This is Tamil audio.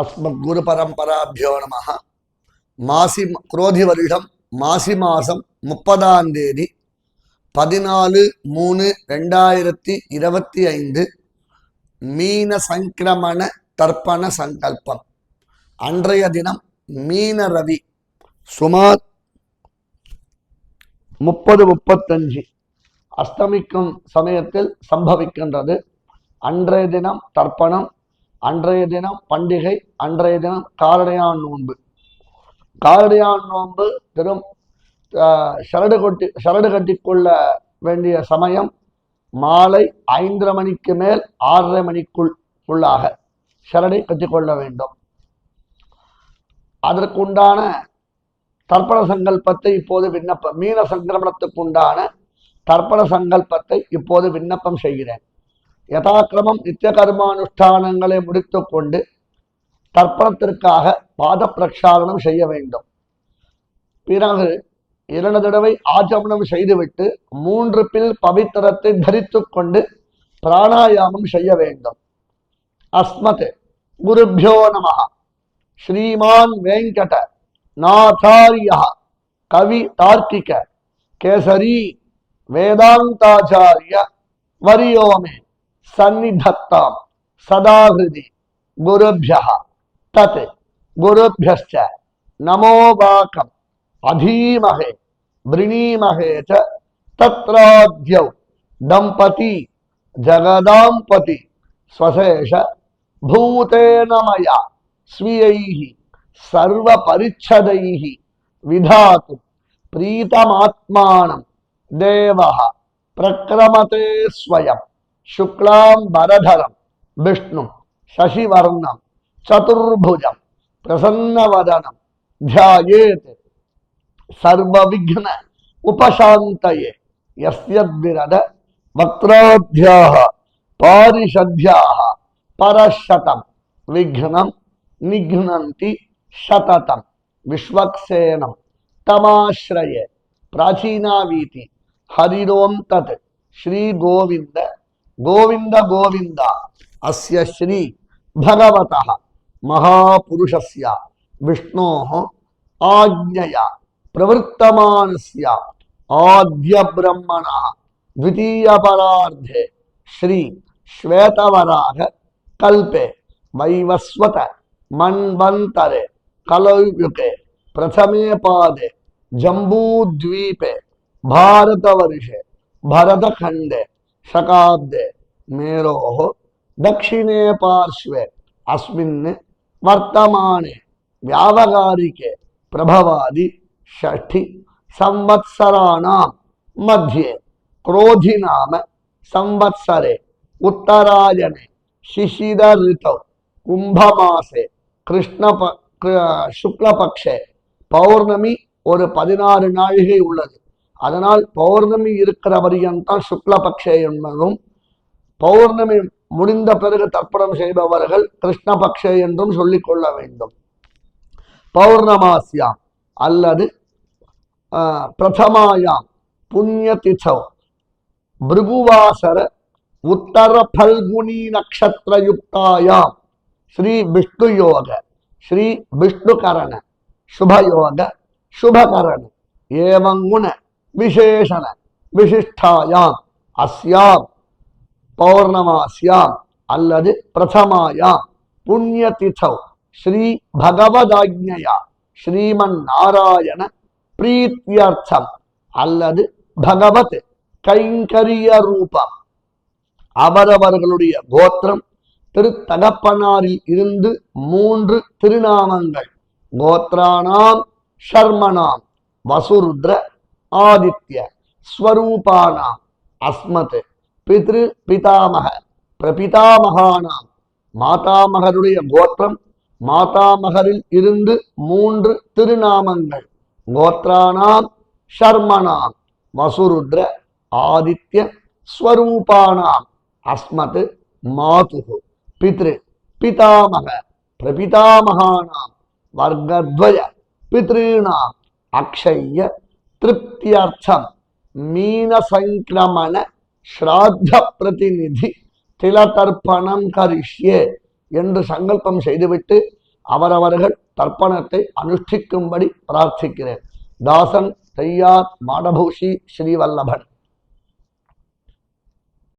அஸ்மத் குரு பரம்பராபியோ நம மாசி குரோதி வருடம் மாசி மாதம் முப்பதாம் தேதி பதினாலு மூணு ரெண்டாயிரத்தி இருபத்தி ஐந்து மீன சங்கிரமண தர்ப்பண சங்கல்பம். அன்றைய தினம் மீன ரவி சுமார் முப்பது முப்பத்தஞ்சு அஸ்தமிக்கும் சமயத்தில் சம்பவிக்கின்றது. அன்றைய தினம் தர்ப்பணம் அன்றைய தினம் பண்டிகை அன்றைய தினம் காலடையான் நோன்பு. காலடையான் நோன்பு பெரும் சரடு கொட்டி சரடு கட்டிக்கொள்ள வேண்டிய சமயம் மாலை ஐந்தரை மணிக்கு மேல் ஆறரை மணிக்குள் உள்ளாக சரடை கட்டிக்கொள்ள வேண்டும். அதற்குண்டான தர்ப்பண சங்கல்பத்தை இப்போது விண்ணப்பம் மீன சங்கிரமணத்துக்குண்டான தர்ப்பண சங்கல்பத்தை இப்போது விண்ணப்பம் செய்கிறேன். யதாக்கிரமம் நித்திய கர்மானுஷ்டானங்களை முடித்துக்கொண்டு தர்ப்பணத்திற்காக பாத பிரக்ஷாலனம் செய்ய வேண்டும். பிறகு இரண்டு தடவை ஆச்சமனம் செய்துவிட்டு மூன்று பில் பவித்திரத்தை தரித்துக் கொண்டு பிராணாயாமம் செய்ய வேண்டும். அஸ்மத் குருபியோ நம ஸ்ரீமான் வெங்கட நாச்சாரிய. கவி தார்க்கிக. கேசரி வேதாந்தாச்சாரிய. வரியோமே. सन्निधत्ता, सदा हृदय गुरुभ्य, तत् गुरुभ्य नमो वाक अधीमहे, वृणीमहे च, तत्राद्यौ दम्पती स्वशेष भूतेन मैं स्वीयैः विधा प्रीतमात्मा प्रीतमात्मानं प्रक्रमते स्वयं శుక్లాంబరధరం విష్ణు శశివర్ణం చతుర్భుజం ప్రసన్నవదనం ధ్యాయేత్ సర్వవిఘ్న ఉపశాంతయే యస్యద్విరద వక్త్రాభ్యా పారిషధ్యా పరశతం విఘ్నం నిఘ్నంతి శతతం విశ్వక్సేనం తమాశ్రయే ప్రాచీనావీతి హరిరోం తత్ శ్రీగోవింద गोविंद गोविंद अस््री भगवत महापुरुष विष्णो आज्ञया प्रवृत्तम आद्य ब्रह्मण द्वितीयपराधे श्री श्वेतवराह कल्पे, वैवस्वत मन्वंतरे कलयुके प्रथमे पादे, जम्बूद्वीपे, भारतवर्षे भरतखंडे शकाब्दे मेरोः दक्षिणे पार्श्वे अस्मिन् वर्तमाने व्यावहारिके प्रभवादि षष्ठि संवत्सराणां मध्ये क्रोधिनाम संवत्सरे उत्तरायणे शिशिर ऋतौ கும்பமாசே கிருஷ்ண ப- க- சுக்லபக்ஷே பௌர்ணமி ஒரு பதினாறு நாழிகை உள்ளது அதனால் பௌர்ணமி இருக்கிற வரியம்தான் சுக்லபக்ஷே என்பதும் பௌர்ணமி முடிந்த பிறகு தர்ப்பணம் செய்பவர்கள் கிருஷ்ணபக்ஷே என்றும் சொல்லிக் கொள்ள வேண்டும். பௌர்ணமாசியாம் அல்லது ஆஹ், பிரதமாயாம் புண்ணிய திசௌ பிருகுவாசர உத்தர பல்குனி நக்ஷத்திரயுக்தாயாம் ஸ்ரீ விஷ்ணு யோக ஸ்ரீ விஷ்ணுகரண சுபயோக சுபகரண ஏவங்குண விசேஷண விசிஷ்டாயாம் அஸ்யாம் பௌர்ணமாஸ்யாம் அல்லது பிரதமாயாம் புண்ணிய திதௌ ஸ்ரீ பகவதாஜ்யா ஸ்ரீமன் நாராயண பிரீத்தியர்த்தம் அல்லது பகவத் கைங்கரிய ரூபம் அவரவர்களுடைய கோத்திரம் திருத்தகப்பனாரில் இருந்து மூன்று திருநாமங்கள். கோத்ரானாம் ஷர்மனாம் வசுருத்ர ஆதித்ய ஸ்வரூபானாம் அஸ்மத் பித்ரு பிதாமக பிரபிதாமகானாம். மாதாமகருடைய கோத்திரம் மாதாமகரில் இருந்து மூன்று திருநாமங்கள். கோத்ரானாம் ஷர்மனாம் வசுருத்ர ஆதித்ய ஸ்வரூபானாம் அஸ்மத் மாதுகு பித்ரு பிதாமக பிரபிதாமகானாம் வர்க்கத்வய பித்ருணாம் அக்ஷய திருப்தியர்த்தம் மீன சங்கிரமண ஸ்ராத்த பிரதிநிதி திலதர்ப்பணம் கரிஷ்யே என்று சங்கல்பம் செய்துவிட்டு அவரவர்கள் தர்ப்பணத்தை அனுஷ்டிக்கும்படி பிரார்த்திக்கிறேன். தாசன் தையார் மாடபூஷி ஸ்ரீவல்லபன்.